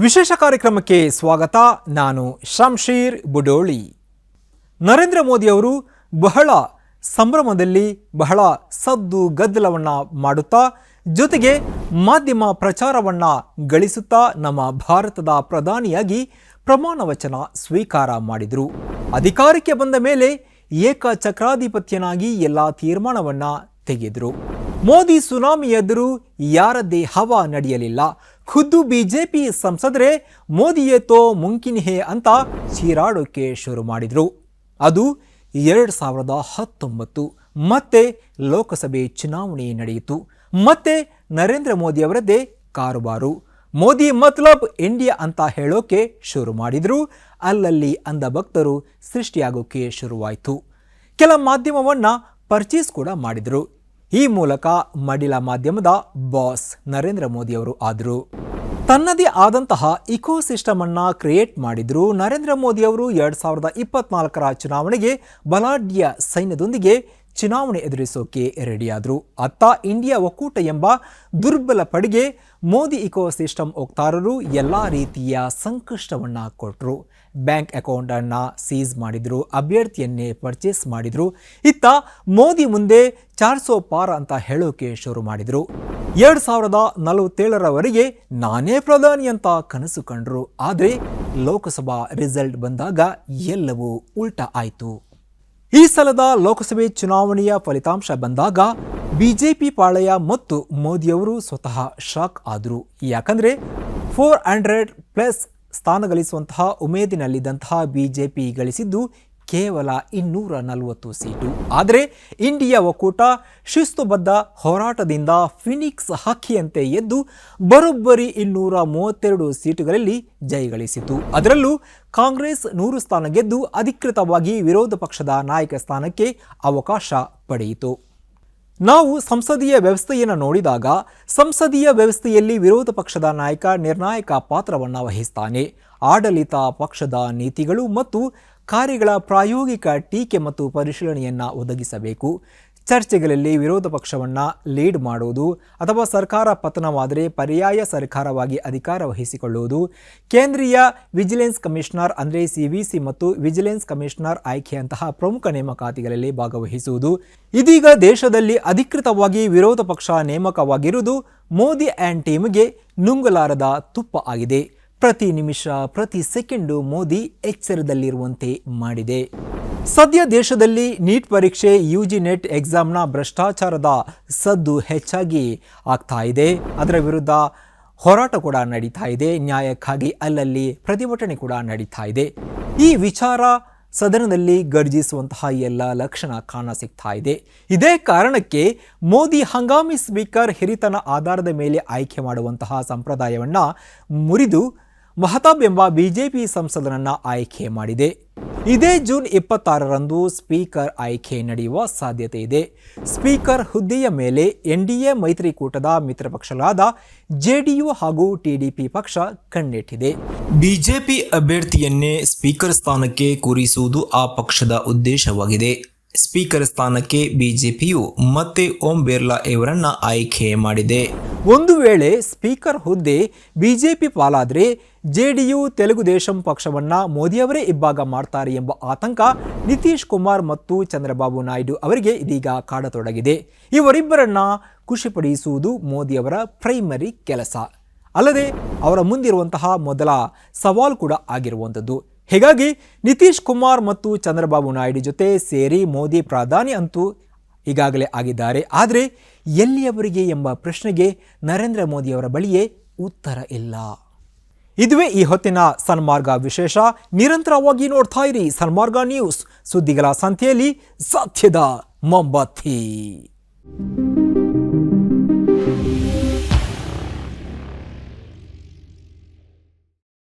ವಿಶೇಷ ಕಾರ್ಯಕ್ರಮಕ್ಕೆ ಸ್ವಾಗತ. ನಾನು ಶಂಶೀರ್ ಬುಡೋಳಿ. ನರೇಂದ್ರ ಮೋದಿ ಅವರು ಬಹಳ ಸಂಭ್ರಮದಲ್ಲಿ ಬಹಳ ಸದ್ದು ಗದ್ದಲವನ್ನು ಮಾಡುತ್ತಾ, ಜೊತೆಗೆ ಮಾಧ್ಯಮ ಪ್ರಚಾರವನ್ನ ಗಳಿಸುತ್ತಾ ನಮ್ಮ ಭಾರತದ ಪ್ರಧಾನಿಯಾಗಿ ಪ್ರಮಾಣ ವಚನ ಸ್ವೀಕಾರ ಮಾಡಿದರು. ಅಧಿಕಾರಕ್ಕೆ ಬಂದ ಮೇಲೆ ಏಕ ಚಕ್ರಾಧಿಪತ್ಯನಾಗಿ ಎಲ್ಲ ತೀರ್ಮಾನವನ್ನು ತೆಗೆದರು. ಮೋದಿ ಸುನಾಮಿ ಎದುರು ಯಾರದ್ದೇ ಹವಾ ನಡೆಯಲಿಲ್ಲ. ಖುದ್ದು ಬಿಜೆಪಿ ಸಂಸದರೇ ಮೋದಿಯೇ ತೋ ಮುಂಕಿನ್ ಹೇ ಅಂತ ಚೀರಾಡೋಕೆ ಶುರು ಮಾಡಿದರು. ಅದು ಎರಡು ಸಾವಿರದ ಹತ್ತೊಂಬತ್ತು. ಮತ್ತೆ ಲೋಕಸಭೆ ಚುನಾವಣೆ ನಡೆಯಿತು. ಮತ್ತೆ ನರೇಂದ್ರ ಮೋದಿ ಅವರದ್ದೇ ಕಾರುಬಾರು. ಮೋದಿ ಮತ್ಲಬ್ ಇಂಡಿಯಾ ಅಂತ ಹೇಳೋಕೆ ಶುರು ಮಾಡಿದರು. ಅಲ್ಲಲ್ಲಿ ಅಂಧ ಭಕ್ತರು ಸೃಷ್ಟಿಯಾಗೋಕೆ ಶುರುವಾಯಿತು. ಕೆಲ ಮಾಧ್ಯಮವನ್ನು ಪರ್ಚೇಸ್ ಕೂಡ ಮಾಡಿದರು. ಈ ಮೂಲಕ ಮಡಿಲ ಮಾಧ್ಯಮದ ಬಾಸ್ ನರೇಂದ್ರ ಮೋದಿ ಅವರು ಆದರು. ತನ್ನದೇ ಆದಂತಹ ಇಕೋ ಸಿಸ್ಟಮ್ ಅನ್ನ ಕ್ರಿಯೇಟ್ ಮಾಡಿದ್ರು ನರೇಂದ್ರ ಮೋದಿ ಅವರು ಎರಡ್ ಸಾವಿರದ ಇಪ್ಪತ್ನಾಲ್ಕರ ಚುನಾವಣೆಗೆ ಬಲಾಢ್ಯ ಸೈನ್ಯದೊಂದಿಗೆ ಚುನಾವಣೆ ಎದುರಿಸೋಕೆ ರೆಡಿಯಾದರು. ಅತ್ತ ಇಂಡಿಯಾ ಒಕ್ಕೂಟ ಎಂಬ ದುರ್ಬಲ ಪಡೆಗೆ ಮೋದಿ ಇಕೋ ಸಿಸ್ಟಮ್ ಹೋಗ್ತಾರರು ಎಲ್ಲ ರೀತಿಯ ಸಂಕಷ್ಟವನ್ನು ಕೊಟ್ಟರು ಬ್ಯಾಂಕ್ ಅಕೌಂಟನ್ನು ಸೀಸ್ ಮಾಡಿದರು, ಅಭ್ಯರ್ಥಿಯನ್ನೇ ಪರ್ಚೇಸ್ ಮಾಡಿದರು. ಇತ್ತ ಮೋದಿ ಮುಂದೆ ಚಾರ್ಸೋ ಪಾರ ಅಂತ ಹೇಳೋಕೆ ಶುರು ಮಾಡಿದರು. ಎರಡು ಸಾವಿರದ ನಲವತ್ತೇಳರವರೆಗೆ ನಾನೇ ಪ್ರಧಾನಿ ಅಂತ ಕನಸು ಕಂಡರು. ಆದರೆ ಲೋಕಸಭಾ ರಿಸಲ್ಟ್ ಬಂದಾಗ ಎಲ್ಲವೂ ಉಲ್ಟಾ ಆಯಿತು. ಈ ಸಲದ ಲೋಕಸಭೆ ಚುನಾವಣೆಯ ಫಲಿತಾಂಶ ಬಂದಾಗ ಬಿಜೆಪಿ ಪಾಳಯ ಮತ್ತು ಮೋದಿಯವರು ಸ್ವತಃ ಶಾಕ್ ಆದರು. ಯಾಕಂದ್ರೆ ಫೋರ್ ಹಂಡ್ರೆಡ್ ಪ್ಲಸ್ ಸ್ಥಾನ ಗಳಿಸುವಂತಹ ಉಮೇದಿನಲ್ಲಿದ್ದಂತಹ ಬಿಜೆಪಿ ಗಳಿಸಿದ್ದು ಕೇವಲ ಇನ್ನೂರ ನಲವತ್ತು ಸೀಟು. ಆದರೆ ಇಂಡಿಯಾ ಒಕ್ಕೂಟ ಶಿಸ್ತುಬದ್ಧ ಹೋರಾಟದಿಂದ ಫಿನಿಕ್ಸ್ ಹಕ್ಕಿಯಂತೆ ಎದ್ದು ಬರೋಬ್ಬರಿ ಇನ್ನೂರ ಮೂವತ್ತೆರಡು ಸೀಟುಗಳಲ್ಲಿ ಜಯಗಳಿಸಿತು ಅದರಲ್ಲೂ ಕಾಂಗ್ರೆಸ್ ನೂರು ಸ್ಥಾನ ಗೆದ್ದು ಅಧಿಕೃತವಾಗಿ ವಿರೋಧ ಪಕ್ಷದ ನಾಯಕ ಸ್ಥಾನಕ್ಕೆ ಅವಕಾಶ ಪಡೆಯಿತು. ನಾವು ಸಂಸದೀಯ ವ್ಯವಸ್ಥೆಯನ್ನು ನೋಡಿದಾಗ ಸಂಸದೀಯ ವ್ಯವಸ್ಥೆಯಲ್ಲಿ ವಿರೋಧ ಪಕ್ಷದ ನಾಯಕ ನಿರ್ಣಾಯಕ ಪಾತ್ರವನ್ನು ವಹಿಸ್ತಾನೆ. ಆಡಳಿತ ಪಕ್ಷದ ನೀತಿಗಳು ಮತ್ತು ಕಾರ್ಯಗಳ ಪ್ರಾಯೋಗಿಕ ಟೀಕೆ ಮತ್ತು ಪರಿಶೀಲನೆಯನ್ನು ಒದಗಿಸಬೇಕು. ಚರ್ಚೆಗಳಲ್ಲಿ ವಿರೋಧ ಪಕ್ಷವನ್ನು ಲೀಡ್ ಮಾಡುವುದು ಅಥವಾ ಸರ್ಕಾರ ಪತನವಾದರೆ ಪರ್ಯಾಯ ಸರ್ಕಾರವಾಗಿ ಅಧಿಕಾರ ವಹಿಸಿಕೊಳ್ಳುವುದು. ಕೇಂದ್ರೀಯ ವಿಜಿಲೆನ್ಸ್ ಕಮಿಷನರ್ ಅಂದರೆ ಸಿ ಮತ್ತು ವಿಜಿಲೆನ್ಸ್ ಕಮಿಷನರ್ ಆಯ್ಕೆಯಂತಹ ಪ್ರಮುಖ ನೇಮಕಾತಿಗಳಲ್ಲಿ ಭಾಗವಹಿಸುವುದು. ಇದೀಗ ದೇಶದಲ್ಲಿ ಅಧಿಕೃತವಾಗಿ ವಿರೋಧ ಪಕ್ಷ ನೇಮಕವಾಗಿರುವುದು ಮೋದಿ ಆ್ಯಂಡ್ ಟೀಮ್ಗೆ ನುಂಗಲಾರದ ತುಪ್ಪ ಆಗಿದೆ. ಪ್ರತಿ ನಿಮಿಷ, ಪ್ರತಿ ಸೆಕೆಂಡು ಮೋದಿ ಎಚ್ಚರದಲ್ಲಿರುವಂತೆ ಮಾಡಿದೆ. ಸದ್ಯ ದೇಶದಲ್ಲಿ ನೀಟ್ ಪರೀಕ್ಷೆ ಯು ಜಿ ನೆಟ್ ಎಕ್ಸಾಮ್ನ ಭ್ರಷ್ಟಾಚಾರದ ಸದ್ದು ಹೆಚ್ಚಾಗಿ ಆಗ್ತಾ ಇದೆ. ಅದರ ವಿರುದ್ಧ ಹೋರಾಟ ಕೂಡ ನಡೀತಾ ಇದೆ. ನ್ಯಾಯಕ್ಕಾಗಿ ಅಲ್ಲಲ್ಲಿ ಪ್ರತಿಭಟನೆ ಕೂಡ ನಡೀತಾ ಇದೆ. ಈ ವಿಚಾರ ಸದನದಲ್ಲಿ ಗರ್ಜಿಸುವಂತಹ ಎಲ್ಲ ಲಕ್ಷಣ ಕಾಣ ಸಿಗ್ತಾ ಇದೆ. ಇದೇ ಕಾರಣಕ್ಕೆ ಮೋದಿ ಹಂಗಾಮಿ ಸ್ಪೀಕರ್ ಹಿರಿತನ ಆಧಾರದ ಮೇಲೆ ಆಯ್ಕೆ ಮಾಡುವಂತಹ ಸಂಪ್ರದಾಯವನ್ನು ಮುರಿದು ಮಹತಾಬ್ ಎಂಬ ಬಿಜೆಪಿ ಸಂಸದನನ್ನ ಆಯ್ಕೆ ಮಾಡಿದೆ. ಇದೇ ಜೂನ್ ಇಪ್ಪತ್ತಾರರಂದು ಸ್ಪೀಕರ್ ಆಯ್ಕೆ ನಡೆಯುವ ಸಾಧ್ಯತೆ ಇದೆ. ಸ್ಪೀಕರ್ ಹುದ್ದೆಯ ಮೇಲೆ ಎನ್ಡಿಎ ಮೈತ್ರಿಕೂಟದ ಮಿತ್ರಪಕ್ಷಗಳಾದ ಜೆಡಿಯು ಹಾಗೂ ಟಿಡಿಪಿ ಪಕ್ಷ ಕಣ್ಣಿಟ್ಟಿದೆ. ಬಿಜೆಪಿ ಅಭ್ಯರ್ಥಿಯನ್ನೇ ಸ್ಪೀಕರ್ ಸ್ಥಾನಕ್ಕೆ ಕೂರಿಸುವುದು ಆ ಪಕ್ಷದ ಉದ್ದೇಶವಾಗಿದೆ. ಸ್ಪೀಕರ್ ಸ್ಥಾನಕ್ಕೆ ಬಿಜೆಪಿಯು ಮತ್ತೆ ಓಂ ಬಿರ್ಲಾ ಇವರನ್ನ ಆಯ್ಕೆ ಮಾಡಿದೆ. ಒಂದು ವೇಳೆ ಸ್ಪೀಕರ್ ಹುದ್ದೆ ಬಿಜೆಪಿ ಪಾಲಾದ್ರೆ ಜೆಡಿಯು ತೆಲುಗು ದೇಶಂ ಪಕ್ಷವನ್ನ ಮೋದಿಯವರೇ ಇಬ್ಬಾಗ ಮಾಡ್ತಾರೆ ಎಂಬ ಆತಂಕ ನಿತೀಶ್ ಕುಮಾರ್ ಮತ್ತು ಚಂದ್ರಬಾಬು ನಾಯ್ಡು ಅವರಿಗೆ ಇದೀಗ ಕಾಡತೊಡಗಿದೆ. ಇವರಿಬ್ಬರನ್ನ ಖುಷಿಪಡಿಸುವುದು ಮೋದಿಯವರ ಪ್ರೈಮರಿ ಕೆಲಸ. ಅಲ್ಲದೆ ಅವರ ಮುಂದಿರುವಂತಹ ಮೊದಲ ಸವಾಲು ಕೂಡ ಆಗಿರುವಂಥದ್ದು. ಹೀಗಾಗಿ ನಿತೀಶ್ ಕುಮಾರ್ ಮತ್ತು ಚಂದ್ರಬಾಬು ನಾಯ್ಡು ಜೊತೆ ಸೇರಿ ಮೋದಿ ಪ್ರಧಾನಿ ಅಂತೂ ಈಗಾಗಲೇ ಆಗಿದ್ದಾರೆ. ಆದರೆ ಎಲ್ಲಿಯವರಿಗೆ ಎಂಬ ಪ್ರಶ್ನೆಗೆ ನರೇಂದ್ರ ಮೋದಿಯವರ ಬಳಿಯೇ ಉತ್ತರ ಇಲ್ಲ. ಇದುವೇ ಈ ಹೊತ್ತಿನ ಸನ್ಮಾರ್ಗ ವಿಶೇಷ. ನಿರಂತರವಾಗಿ ನೋಡ್ತಾ ಇರಿ ಸನ್ಮಾರ್ಗ ನ್ಯೂಸ್. ಸುದ್ದಿಗಳ ಸಂತೆಯಲ್ಲಿ ಸತ್ಯದ ಮೊಂಬತ್ತಿ.